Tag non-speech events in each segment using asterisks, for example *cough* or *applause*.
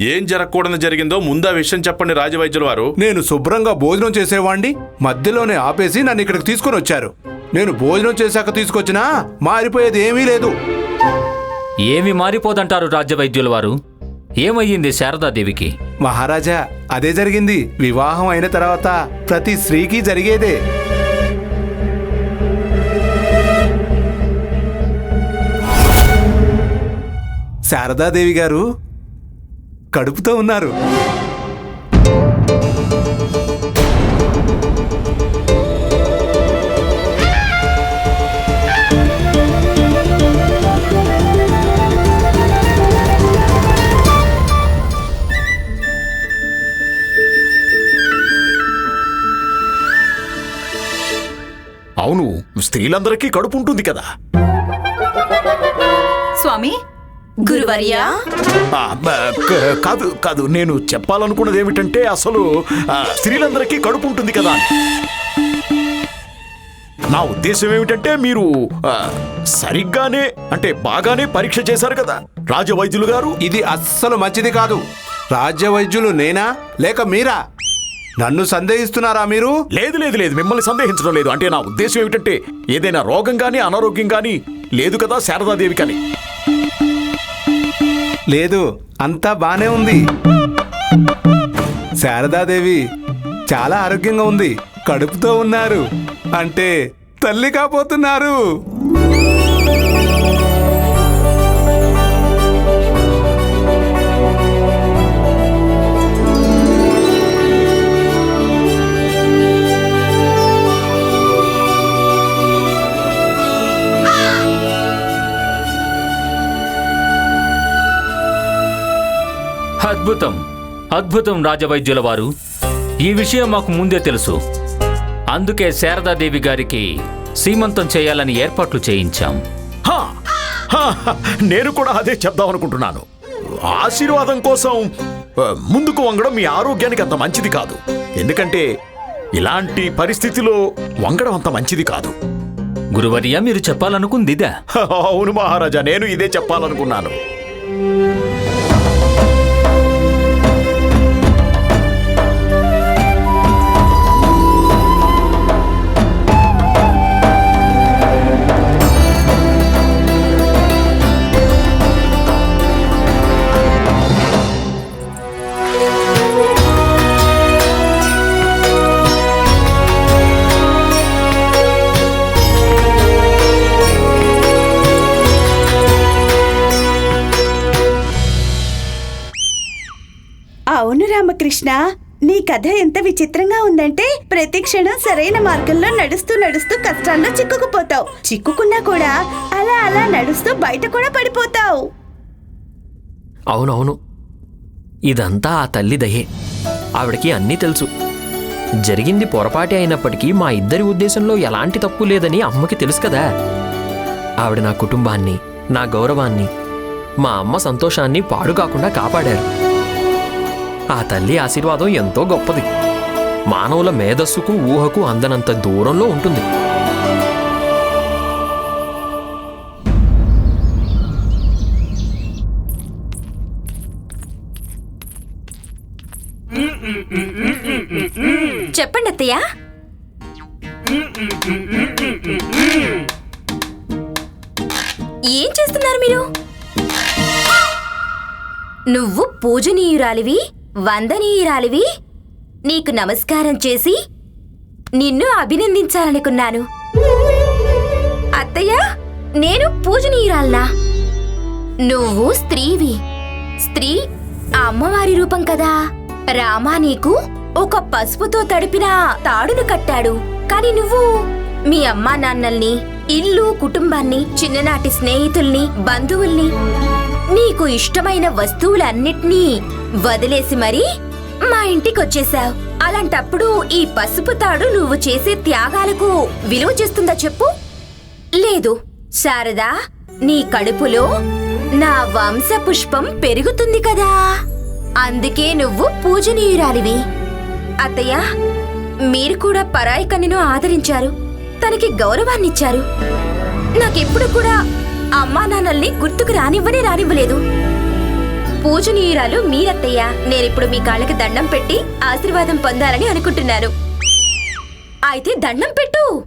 ఏం జరగకూడదు జరిగిందో ముందా విషయం చెప్పండి రాజవైద్యుల వారు. నేను శుభ్రంగా భోజనం చేసేవాణ్ణి మధ్యలోనే ఆపేసి నన్ను ఇక్కడికి తీసుకొని వచ్చారు. నేను భోజనం చేశాక తీసుకొచ్చినా మారిపోయేది ఏమీ లేదు. ఏమి మారిపోదంటారు రాజ్యవైద్యుల వారు? ఏమయ్యింది శారదాదేవికి? మహారాజా అదే జరిగింది. వివాహం అయిన తర్వాత ప్రతి స్త్రీకి జరిగేదే. శారదాదేవి గారు కడుపుతో ఉన్నారు. అవును స్త్రీలందరికీ కడుపు ఉంటుంది కదా. స్వామి గురువర్యా? ఆ, బ, క- కాదు కాదు నేను చెప్పాలనుకున్నది ఏమిటంటే అసలు ఆ, స్త్రీలందరికీ కడుపు ఉంటుంది కదా. అని. నా ఉద్దేశం ఏమిటంటే మీరు ఆ, సరిగ్గానే అంటే బాగానే పరీక్ష చేశారు కదా. రాజవైద్యులు గారు? ఇది అస్సలు మంచిది కాదు. రాజ్య వైద్యులు నేనా లేక మీరా? నన్ను సందేహిస్తున్నారా మీరు? లేదు లేదు లేదు మిమ్మల్ని సందేహించడం లేదు. అంటే నా ఉద్దేశం ఏమిటంటే ఏదైనా రోగం గాని అనారోగ్యం గాని లేదు కదా శారదాదేవి కానీ లేదు అంతా బానే ఉంది. శారదాదేవి చాలా ఆరోగ్యంగా ఉంది కడుపుతో ఉన్నారు. అంటే తల్లి కాబోతున్నారు. అద్భుతం. అద్భుతం రాజవైద్యుల వారు ఈ విషయం మాకు ముందే తెలుసు. అందుకే శారదాదేవి గారికి సీమంతం చేయాలని ఏర్పాట్లు చేయించాం. హా, హా, హా, నేను కూడా అదే చెప్దాం అనుకుంటున్నాను. ఆశీర్వాదం కోసం ఆ, ముందుకు వంగడం మీ ఆరోగ్యానికి అంత మంచిది కాదు. ఎందుకంటే ఇలాంటి పరిస్థితిలో వంగడం అంత మంచిది కాదు. గురువర్య మీరు చెప్పాలనుకుందిదా? అవును మహారాజా నేను ఇదే చెప్పాలనుకున్నాను. కృష్ణ నీ కథ ఎంత విచిత్రంగా ఉందంటే ప్రతి క్షణం సరైన మార్గంలో నడుస్తూ నడుస్తూ కష్టాల్లో చిక్కుకుపోతావు. చిక్కుకున్నా కూడా అలా అలా నడుస్తూ బయట కూడా పడిపోతావు. అవునవును. ఇదంతా ఆ తల్లి దయే. ఆవిడకి అన్నీ తెలుసు. జరిగింది పొరపాటే అయినప్పటికీ మా ఇద్దరి ఉద్దేశంలో ఎలాంటి తప్పు లేదని అమ్మకి తెలుసు కదా. ఆవిడ నా కుటుంబాన్ని నా గౌరవాన్ని మా అమ్మ సంతోషాన్ని పాడు కాకుండా కాపాడారు. ఆ తల్లి ఆశీర్వాదం ఎంతో గొప్పది. మానవుల మేధస్సుకు ఊహకు అందనంత దూరంలో ఉంటుంది. చెప్పండి అత్తయ్య. ఏం చేస్తున్నారు మీరు? నువ్వు పూజనీయురాలివి? వందనీయురాలివి నీకు నమస్కారం చేసి నిన్ను అభినందించాలనుకున్నాను. అత్తయ్య నేను పూజనీయురాలనా? నువ్వు స్త్రీవి. స్త్రీ అమ్మవారి రూపం కదా. రామా నీకు ఒక పసుపుతో తడిపిన తాడును కట్టాడు. కాని నువ్వు మీ అమ్మా నాన్నల్ని ఇల్లు కుటుంబాన్ని చిన్ననాటి స్నేహితుల్ని బంధువుల్ని నీకు ఇష్టమైన వస్తువులన్నిటినీ వదిలేసి మరీ మా ఇంటికొచ్చేశావు. అలాంటప్పుడు ఈ పసుపు తాడు నువ్వు చేసే త్యాగాలకు విలువ చేస్తుందా చెప్పు? లేదు. శారదా నీ కడుపులో నా వంశ పుష్పం పెరుగుతుంది కదా. అందుకే నువ్వు పూజనీయురాలివి. అత్తయ్య మీరు కూడా పరాయి కన్యను ఆదరించారు. తనకి గౌరవాన్నిచ్చారు. నాకెప్పుడు కూడా అమ్మా నాన్నల్ని గుర్తుకు రానివ్వనే రానివ్వలేదు. పూజనీయురాలు మీరత్తయ్య నేనిప్పుడు మీ కాళ్ళకి దండం పెట్టి ఆశీర్వాదం పొందాలని అనుకుంటున్నాను. అయితే దండం పెట్టు.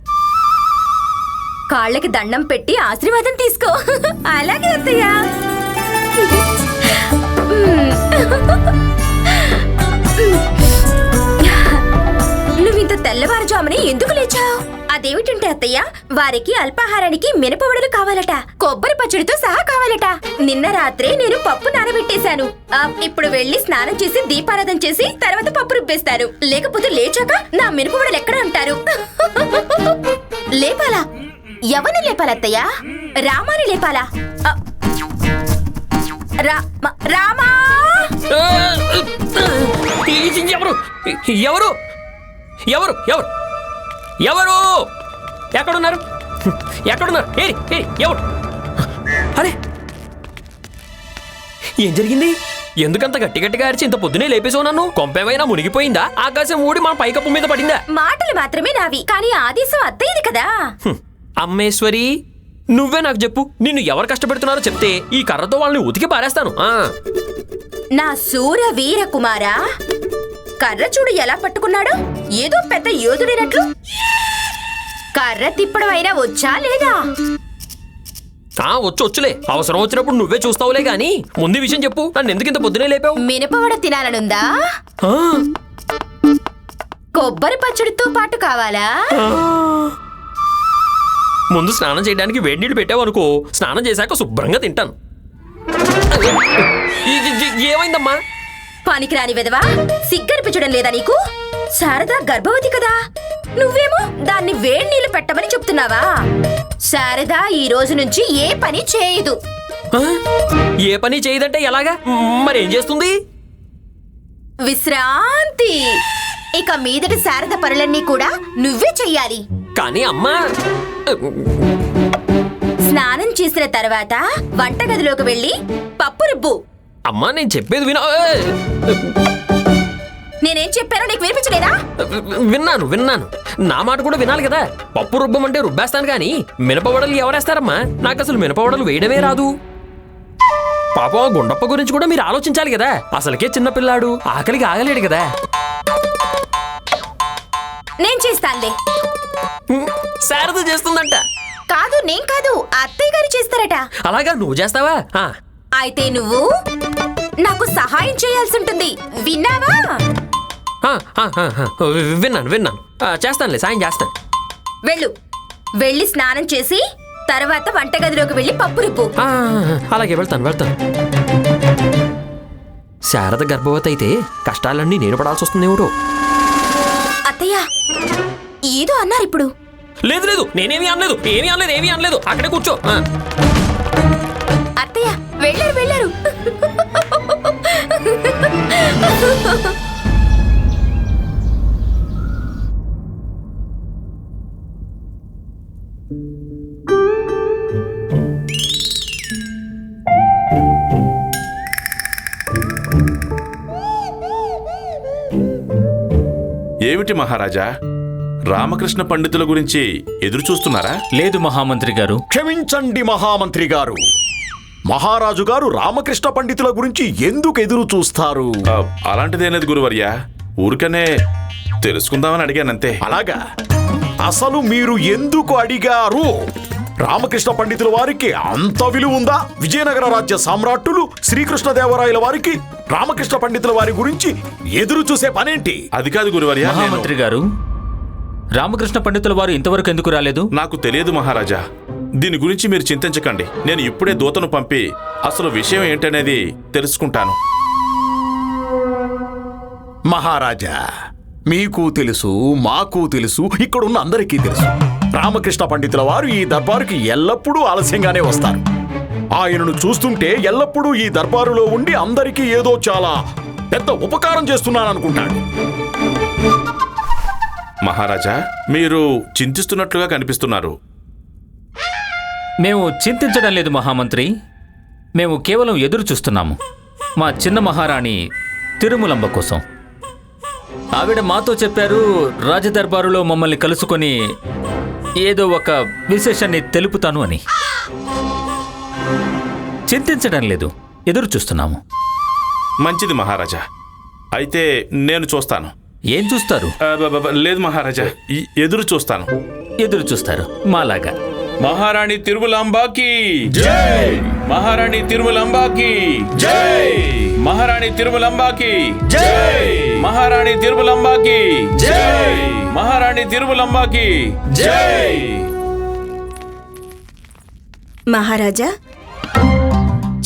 కాళ్ళకి దండం పెట్టి ఆశీర్వాదం తీసుకో. *laughs* అలాగే అత్తయ్య. *laughs* నువ్వింత తెల్లవారుజామునే ఎందుకు లేచావు? అదేమిటంటే అత్తయ్య వారికి అల్పాహారానికి మినపవడలు కావాలట కొబ్బరి పచ్చడితో సహా కావాలట. నిన్న రాత్రే నేను పప్పు నానబెట్టేశాను. ఇప్పుడు వెళ్ళి స్నానం చేసి దీపారాధన చేసి తర్వాత పప్పు రుబ్బేస్తాను లేకపోతే లేచాక నా మినపవడలు ఎక్కడ అంటారు? లేపాలా? ఎవరిని లేపాలత్తయ్య రామాని లేపాలా? రామా? ఎవరు? ఎవరు? ఎవరు? ఎవరు? ఎవరు? ఎక్కడున్నారు? ఎక్కడున్నారు? ఏరి ఏరి ఎవరు? అరే! ఏం జరిగింది? ఎందుకంత గట్టి గట్టిగా అరిచి ఇంత పొద్దునే లేపేసావు నన్ను? కొంపేమైనా మునిగిపోయిందా? ఆకాశం ఊడి మన పైకప్పు మీద పడిందా? మాటలు మాత్రమే నావి కానీ ఆదేశం అత్తయ్యది కదా. అమ్మేశ్వరి నువ్వే నాకు చెప్పు. నిన్ను ఎవరు కష్టపెడుతున్నారో చెప్తే ఈ కర్రతో వాళ్ళని ఉతికి పారేస్తాను. ఆ. నా సూర వీర కుమారా కర్ర చూడు ఎలా పట్టుకున్నాడు? ఏదో పెద్ద యోధుడైనట్లు. కర్ర తిప్పడం అయినా వచ్చా లేదా? ఆ వచ్చు వచ్చులే. అవసరం వచ్చినప్పుడు నువ్వే చూస్తావులే గాని. ముందు ఈ విషయం చెప్పు. నన్ను ఎందుకు ఇంత పొద్దునే లేపావు? మినపవడ తినాలనుందా? ఆ. కొబ్బరి పచ్చడితో పాటు కావాలా? ముందు స్నానం చేయడానికి వేడి నీళ్ళు పెట్టావు అనుకో. స్నానం చేశాక శుభ్రంగా తింటాను. ఈ- ఈ- ఈ- ఏమైందమ్మా? పనికిరాని విధవా సిగ్గనిపించడం లేదా నీకు? శారద గర్భవతి కదా. నువ్వేమో దాన్ని వేడి నీళ్ళు పెట్టమని చెప్తున్నావా? శారద ఈ రోజు నుంచి ఏ పని చేయదు? ఏ పని చేయదంటే ఎలాగా? మరేం చేస్తుంది? విశ్రాంతి. ఇక మీదటి శారద పనులన్నీ కూడా నువ్వే చెయ్యాలి. కానీ అమ్మా స్నానం చేసిన తర్వాత వంటగదిలోకి వెళ్ళి పప్పు రుబ్బు. అమ్మా నేను చెప్పేది వినా! నేనేం చెప్పానో నీకు వినిపించలేదా? విన్నాను విన్నాను. నా మాట కూడా వినాలి కదా. పప్పు రుబ్బమంటే రుబ్బేస్తాను కానీ మినపవడలు ఎవరేస్తారమ్మా? నాకు అసలు మినపవడలు వేయడమే రాదు. పాపం గుండప్ప గురించి కూడా మీరు ఆలోచించాలి కదా. అసలుకే చిన్నపిల్లాడు ఆకలికి ఆగలేడు కదా. నేను చేస్తానులే. శారద చేస్తుందంట. కాదు నేను కాదు అత్తయ్య గారు చేస్తారట. అలాగా నువ్వు చేస్తావా? అయితే నువ్వు? నాకు సహాయం చేయాల్సి ఉంటుంది. విన్నావా? విన్నాను విన్నాను. చేస్తానులే సాయం చేస్తాను. వెళ్ళు. వెళ్ళి స్నానం చేసి తర్వాత వంటగదిలోకి వెళ్ళి పప్పు రుబ్బు. ఆ, అలాగే వెళ్తాను వెళ్తాను. శారద గర్భవతి అయితే కష్టాలన్నీ నేను పడాల్సి వస్తుంది ఎవరో అత్తయ్య ఏదో అన్నారు ఇప్పుడు. లేదు లేదు నేనేమీ అనలేదు ఏమీ అనలేదు ఏమీ అనలేదు. అక్కడే కూర్చో. అత్తయ్య వెళ్ళారు వెళ్ళారు. ఏమిటి మహారాజా? రామకృష్ణ పండితుల గురించి ఎదురు చూస్తున్నారా? లేదు మహామంత్రి గారు. క్షమించండి మహామంత్రి గారు. మహారాజు గారు రామకృష్ణ పండితుల గురించి ఎందుకు ఎదురు చూస్తారు? ఆ, అలాంటిదేనేది గురువర్య. ఊరికనే తెలుసుకుందామని అడిగానంతే. అలాగా? అసలు మీరు ఎందుకు అడిగారు? రామకృష్ణ పండితుల వారికి అంత విలువ ఉందా? విజయనగర రాజ్య సామ్రాట్టులు శ్రీకృష్ణదేవరాయల వారికి రామకృష్ణ పండితుల వారి గురించి ఎదురు చూసే పనేంటి? అది కాదు గురువర్య నేను- మహామంత్రి గారు రామకృష్ణ పండితుల వారు ఇంతవరకు ఎందుకు రాలేదు? నాకు తెలియదు మహారాజా. దీని గురించి మీరు చింతించకండి. నేను ఇప్పుడే దూతను పంపి అసలు విషయం ఏంటనేది తెలుసుకుంటాను. మహారాజా మీకు తెలుసు మాకు తెలుసు ఇక్కడున్న అందరికీ తెలుసు. రామకృష్ణ పండితుల వారు ఈ దర్బారుకి ఎల్లప్పుడూ ఆలస్యంగానే వస్తారు. ఆయనను చూస్తుంటే ఎల్లప్పుడూ ఈ దర్బారులో ఉండి అందరికీ ఏదో చాలా పెద్ద ఉపకారం చేస్తున్నాననుకుంటాడు. మహారాజా మీరు చింతిస్తున్నట్లుగా కనిపిస్తున్నారు. మేము చింతించడం లేదు మహామంత్రి. మేము కేవలం ఎదురు చూస్తున్నాము. మా చిన్న మహారాణి తిరుమలంబ కోసం. ఆవిడ మాతో చెప్పారు రాజదర్బారులో మమ్మల్ని కలుసుకొని ఏదో ఒక విశేషాన్ని తెలుపుతాను అని. చింతించడం లేదు. ఎదురు చూస్తున్నాము. మంచిది మహారాజా. అయితే నేను చూస్తాను. ఏం చూస్తారు? లేదు మహారాజా. ఎదురు చూస్తాను. ఎదురు చూస్తారు. మాలాగా. మహారాణి తిరుమలాంబాకి. జై! మహారాణి తిరుమలాంబాకి. జై! మహారాణి తిరుమలాంబాకి. జై! మహారాణి తిరుమలాంబాకి. జై! మహారాణి తిరుమలాంబాకి. జై! మహారాజా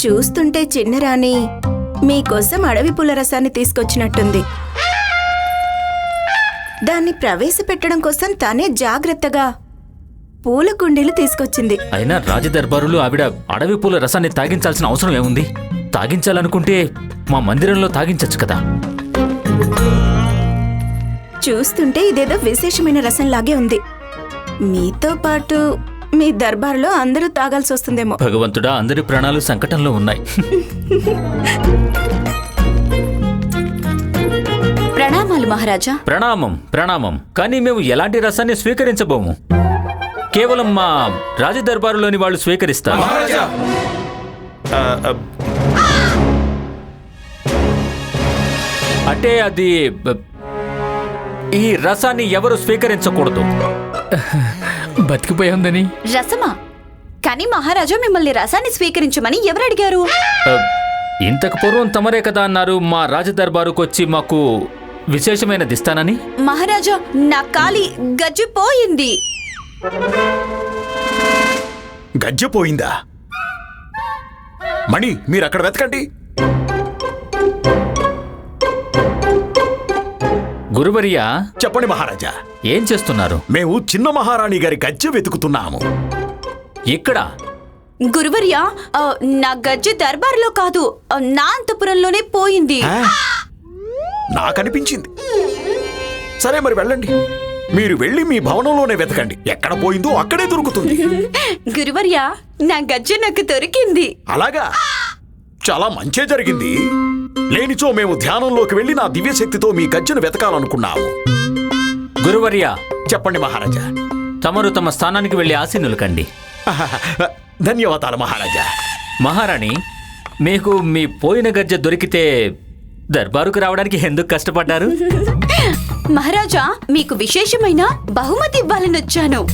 చూస్తుంటే చిన్నరాణి మీకోసం అడవి పుల్ల రసాన్ని తీసుకొచ్చినట్టుంది. దాన్ని ప్రవేశపెట్టడం కోసం తనే జాగ్రత్తగా పూల కుండీలు తీసుకొచ్చింది. అయినా రాజదర్బారులో ఆవిడ అడవి పూల రసాన్ని తాగించాల్సిన అవసరం ఏముంది? తాగించాలనుకుంటే మా మందిరంలో తాగించచ్చు కదా? చూస్తుంటే ఇదేదో విశేషమైన రసంలాగే ఉంది. మీతో పాటు మీ దర్బార్లో అందరూ తాగాల్సి వస్తుందేమో. భగవంతుడా అందరి ప్రాణాలు సంకటంలో ఉన్నాయి. ప్రణామాలు మహారాజా. ప్రణామం ప్రణామం. కానీ మేము ఎలాంటి రసాన్ని స్వీకరించబోము? కేవలం మా రాజదర్బారులోని వాళ్ళు స్వీకరిస్తారు. అంటే అది ఈ రసాన్ని ఎవరు స్వీకరించకూడదు? బతికిపోయిందని రసమా? కానీ మహారాజా మిమ్మల్ని రసాన్ని స్వీకరించమని ఎవరు అడిగారు? ఇంతకు పూర్వం తమరే కదా అన్నారు మా రాజదర్బారుకు వచ్చి మాకు విశేషమైనది ఇస్తానని? మహారాజా నా కాలి గజ్జిపోయింది. గజ్జెపోయిందా? మణి మీరు అక్కడ వెతకండి. గురువర్యా చెప్పండి మహారాజా. ఏం చేస్తున్నారు? మేము చిన్న మహారాణి గారి గజ్జె వెతుకుతున్నాము. ఇక్కడ. గురువర్యా ఆ, నా గజ్జె దర్బార్లో కాదు ఆ, నా అంతపురంలోనే పోయింది. ఆ? నాకనిపించింది. సరే మరి వెళ్ళండి. మీరు వెళ్ళి మీ భవనంలోనే వెతకండి. ఎక్కడ పోయిందో అక్కడే దొరుకుతుంది. గురువర్యా నా గజ్జె నాకు దొరికింది. అలాగా? చాలా మంచే జరిగింది. లేనిచో మేము ధ్యానంలోకి వెళ్ళి నా దివ్యశక్తితో మీ గజ్జెను వెతకాలనుకున్నాము. గురువర్యా చెప్పండి మహారాజా. తమరు తమ స్థానానికి వెళ్ళి ఆసీనులు కండి. *laughs* ధన్యవాదాలు మహారాజా. మహారాణి మీకు మీ పోయిన గజ్జె దొరికితే దర్బారుకు రావడానికి ఎందుకు కష్టపడ్డారు? *laughs* మహారాజా మీకు విశేషమైన బహుమతి ఇవ్వాలని వచ్చాను.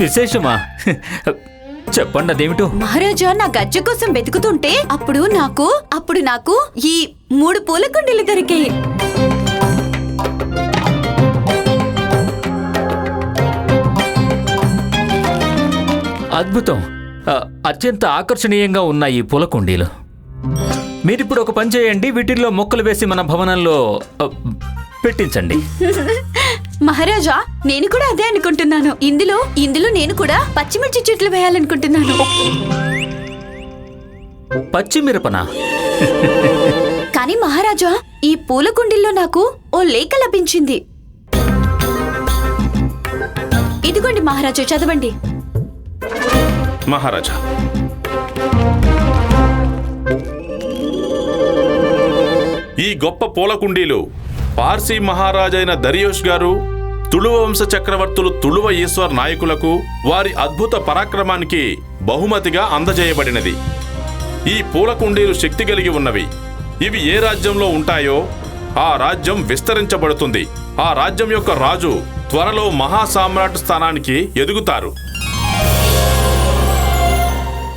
విశేషమా? *laughs* చెప్పండి అదేమిటో మహారాజా నా గజ్జె కోసం వెతుకుతుంటే అప్పుడు నాకు అప్పుడు నాకు ఈ మూడు పూల కుండీలు దొరికాయి. అద్భుతం. అత్యంత ఆకర్షణీయంగా ఉన్నాయి ఈ పూల కుండీలు. మీరిప్పుడు ఒక పని చేయండి వీటిల్లో మొక్కలు వేసి మన భవనంలో పెట్టించండి. *laughs* మహారాజా నేను కూడా అదే అనుకుంటున్నాను. ఇందులో ఇందులో నేను కూడా పచ్చిమిర్చి చెట్లు వేయాలనుకుంటున్నాను. పచ్చిమిరపన? కానీ మహారాజా ఈ పూల కుండీల్లో నాకు ఓ లేఖ లభించింది. ఇదిగోండి మహారాజా చదవండి. మహారాజా. ఈ గొప్ప పూల కుండీలు పార్సీ మహారాజైన దరియోష్ గారు తుళువ వంశ చక్రవర్తులు తుళువ ఈశ్వర్ నాయకులకు వారి అద్భుత పరాక్రమానికి బహుమతిగా అందజేయబడినది. ఈ పూల కుండీలు శక్తి కలిగి ఉన్నవి. ఇవి ఏ రాజ్యంలో ఉంటాయో ఆ రాజ్యం విస్తరించబడుతుంది. ఆ రాజ్యం యొక్క రాజు త్వరలో మహాసామ్రాట్ స్థానానికి ఎదుగుతారు.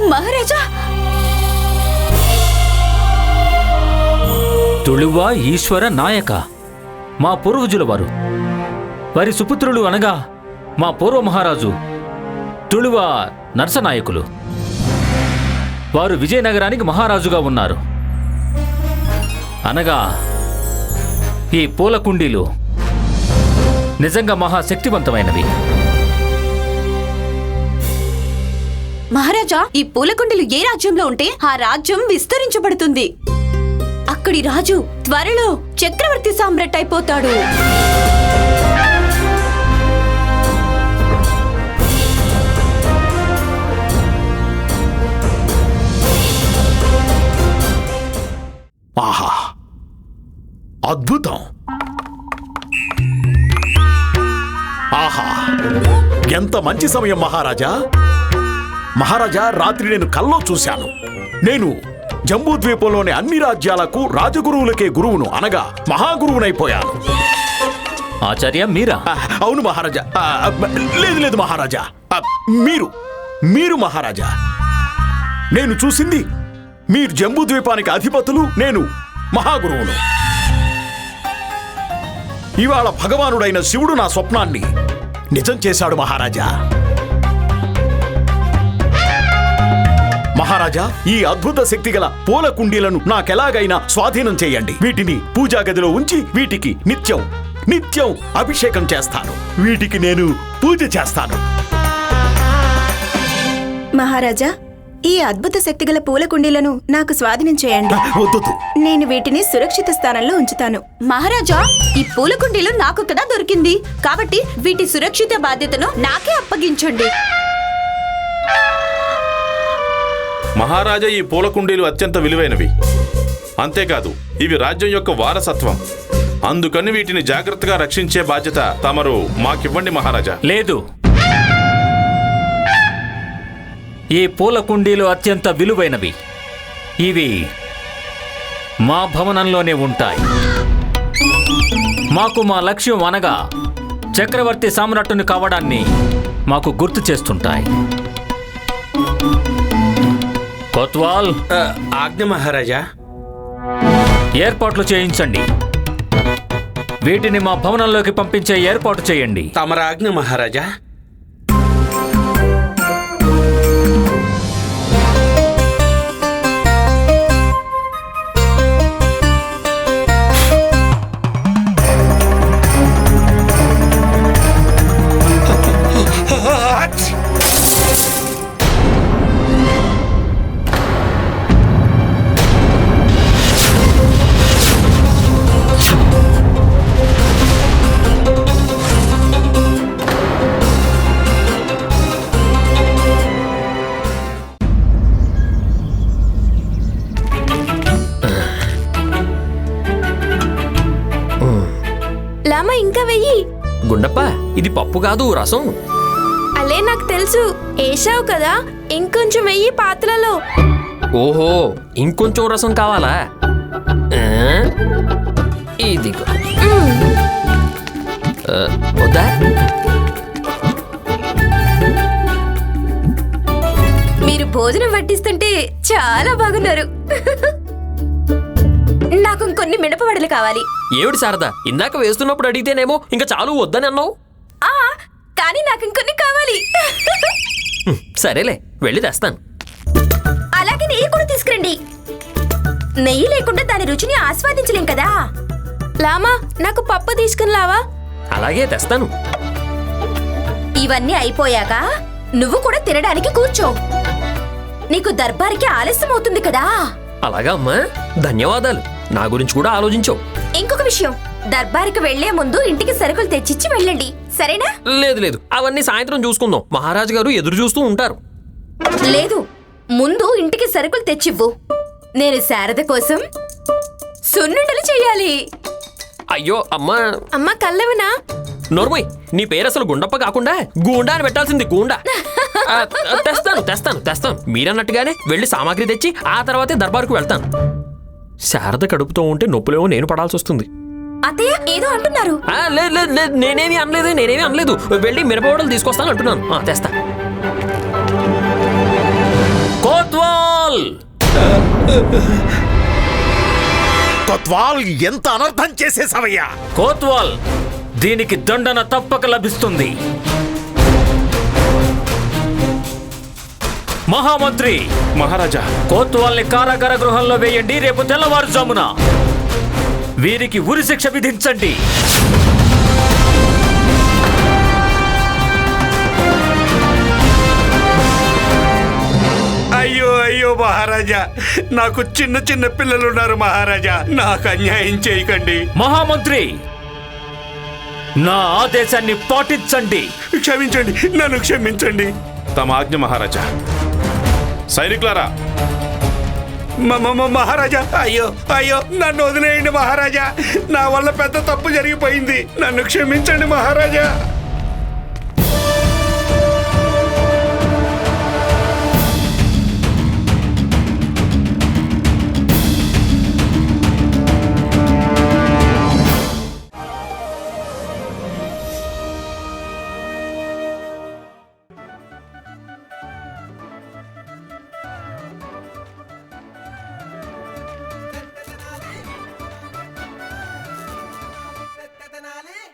మహారాజా! తుళువ ఈశ్వర నాయక మా పూర్వజుల వారు. వారి సుపుత్రులు అనగా మా పూర్వ మహారాజు తుళువ నరసనాయకులు. వారు విజయనగరానికి మహారాజుగా ఉన్నారు. అనగా ఈ పూల కుండీలు నిజంగా మహాశక్తివంతమైనవి. మహారాజా ఈ పూలకుండీలు ఏ రాజ్యంలో ఉంటే ఆ రాజ్యం విస్తరించబడుతుంది. అక్కడి రాజు త్వరలో చక్రవర్తి సామ్రాట్ అయిపోతాడు. అద్భుతం. ఆహా ఎంత మంచి సమయం మహారాజా. మహారాజా రాత్రి నేను కల్లో చూశాను. నేను జంబూద్వీపంలోని అన్ని రాజ్యాలకు రాజగురువులకే గురువును అనగా మహాగురువునైపోయాను. ఆచార్య మీరా? అవును మహారాజా. లేదు లేదు మహారాజా. మీరు మీరు మహారాజా. నేను చూసింది మీరు జంబూద్వీపానికి అధిపతులు నేను మహాగురువును. ఇవాళ భగవానుడైన శివుడు నా స్వప్నాన్ని నిజం చేశాడు మహారాజా. మహారాజా ఈ అద్భుత శక్తి గల పూల కుండీలను నాకెలాగైనా స్వాధీనం చేయండి. వీటిని పూజా గదిలో ఉంచి వీటికి నిత్యం నిత్యం అభిషేకం చేస్తాను. వీటికి నేను పూజ చేస్తాను. మహారాజా ఈ అద్భుత శక్తిగల పూల కుండీలను నాకు స్వాధీనం చేయండి. వద్దు నేను వీటిని సురక్షిత స్థానంలో ఉంచుతాను. మహారాజా ఈ పూల కుండీలు నాకు కదా దొరికింది. కాబట్టి వీటి సురక్షిత బాధ్యతను నాకే అప్పగించండి. మహారాజా ఈ పూల కుండీలు అత్యంత విలువైనవి. అంతేకాదు ఇవి రాజ్యం యొక్క వారసత్వం. అందుకని వీటిని జాగ్రత్తగా రక్షించే బాధ్యత తమరు మాకివ్వండి మహారాజా. లేదు ఈ పూల కుండీలు అత్యంత విలువైనవి. ఇవి మా భవనంలోనే ఉంటాయి. మాకు మా లక్ష్యం అనగా చక్రవర్తి సామ్రాట్టుని కావడాన్ని మాకు గుర్తు చేస్తుంటాయి. కొత్వాల్! ఆజ్ఞ మహారాజా. ఏర్పాట్లు చేయించండి. వీటిని మా భవనంలోకి పంపించే ఏర్పాటు చేయండి. తమర ఆజ్ఞ మహారాజా గుండప్ప ఇది పప్పు కాదు రసం. అలే నాకు తెలుసు. ఏసావు కదా ఇంకొంచెం వెయ్యి పాత్రలో. ఓహో ఇంకొంచెం రసం కావాలా? ఆ? ఇదిగో. ఆ, వద్దా? మీరు భోజనం వడ్డిస్తుంటే చాలా బాగున్నారు. *laughs* నాకు ఇంకొన్ని మినపవడలు కావాలి. ఏమిటి శారదా? ఇందాక వేస్తున్నప్పుడు అడిగితేనేమో ఇంకా చాలు వద్దని అన్నావు. ఆ కానీ నాకు ఇంకొన్ని కావాలి. హ్మ్, సరేలే వెళ్ళి తెస్తాను. అలాగే నెయ్యి కూడా తీసుకురండి. నెయ్యి లేకుండా దాని రుచిని ఆస్వాదించలేం కదా. లామా నాకు పప్పు తీసుకుని లావా. అలాగే తెస్తాను. ఇవన్నీ అయిపోయాక నువ్వు కూడా తినడానికి కూర్చో. నీకు దర్బారికి ఆలస్యం అవుతుంది కదా. అలాగా అమ్మా ధన్యవాదాలు. నా గురించి కూడా ఆలోచించావు ఇంకొక విషయం. దర్బారికి వెళ్ళే ముందు ఇంటికి సరుకులు తెచ్చిచ్చి వెళ్ళండి. సరేనా? లేదు లేదు. అవన్నీ సాయంత్రం చూసుకుందాం. మహారాజు గారు ఎదురు చూస్తూ ఉంటారు. లేదు. ముందు ఇంటికి సరుకులు తెచ్చివ్వు. నేను శారద కోసం సున్నుండలు చెయ్యాలి అయ్యో అమ్మా. అమ్మ కల్లవనా? నోర్మయ్ నీ పేరు అసలు గుండప్ప కాకుండా గూండా అని పెట్టాల్సింది గూండా. ఆ, తెస్తాను తెస్తాను తెస్తాను. మీరన్నట్టుగానే వెళ్ళి సామాగ్రి తెచ్చి ఆ తర్వాతే దర్బారుకు వెళ్తాను. శారద కడుపుతో ఉంటే నొప్పులేమో నేను పడాల్సి వస్తుంది. అత్తయ్య ఏదో అంటున్నారు. ఆ, లేదు లేదు లేదు నేనేమి అనలేదు నేనేమి అనలేదు. వెళ్ళి మిరపవడలు తీసుకొస్తాను అంటున్నాను. ఆ, తెస్తా. కోత్వాల్! కొత్వాల్ ఎంత అనర్థం చేసేసావయ్యా? కోత్వాల్ దీనికి దండన తప్పక లభిస్తుంది. మహామంత్రి. మహారాజా. కోత్వాల్ని కారాగార గృహంలో వేయండి రేపు తెల్లవారుజామున. వీరికి ఉరి శిక్ష విధించండి. అయ్యో అయ్యో మహారాజా. నాకు చిన్న చిన్న పిల్లలు ఉన్నారు మహారాజా. నాకు అన్యాయం చేయకండి. మహామంత్రి నా ఆదేశాన్ని పాటించండి. క్షమించండి నన్ను క్షమించండి. తమ ఆజ్ఞ మహారాజా. సైనికులారా. మ- మహారాజా అయ్యో అయ్యో నన్ను వదిలేయండి మహారాజా. నా వల్ల పెద్ద తప్పు జరిగిపోయింది. నన్ను క్షమించండి మహారాజా.